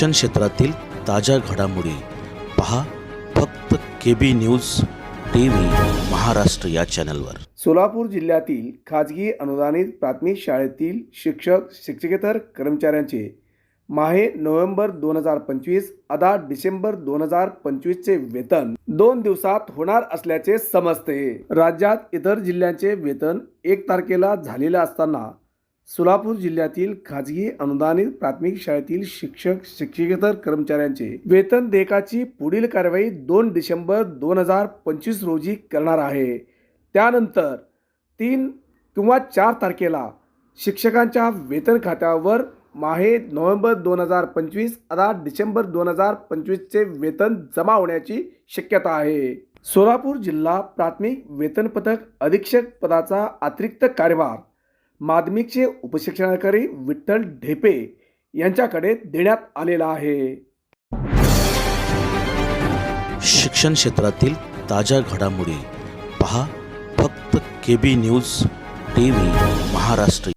शिक्षण क्षेत्रातील ताज्या घडामोडी पहा फक्त K B news T V Maharashtra या चॅनलवर. सोलापूर जिल्ह्यातील खाजगी अनुदानित प्राथमिक शाळेतील शिक्षक शिक्षकेतर कर्मचाऱ्यांचे माहे नोव्हेंबर दोन हजार पंचवीस अदा डिसेंबर दोन हजार पंचवीसचे वेतन दोन दिवसात होणार असल्याचे समजते. राज्यात इतर जिल्ह्यांचे वेतन एक तारखेला झालेले असताना सोलापूर जिल्ह्यातील खाजगी अनुदानित प्राथमिक शाळेतील शिक्षक शिक्षकेतर कर्मचाऱ्यांचे वेतन देयकाची पुढील कारवाई दोन डिसेंबर दोन हजार पंचवीस रोजी करणार आहे. त्यानंतर तीन किंवा चार तारखेला शिक्षकांच्या वेतन खात्यावर माहे नोव्हेंबर दोन हजार पंचवीस अदा डिसेंबर दोन हजार पंचवीसचे वेतन जमा होण्याची शक्यता आहे. सोलापूर जिल्हा प्राथमिक वेतन पथक अधीक्षक पदाचा अतिरिक्त कार्यभार माध्यमिकचे उपशिक्षणाधिकारी विठ्ठल ढेपे यांच्याकडे देण्यात आलेला आहे. शिक्षण क्षेत्रातील ताज्या घडामोडी पहा फक्त K B news TV Maharashtra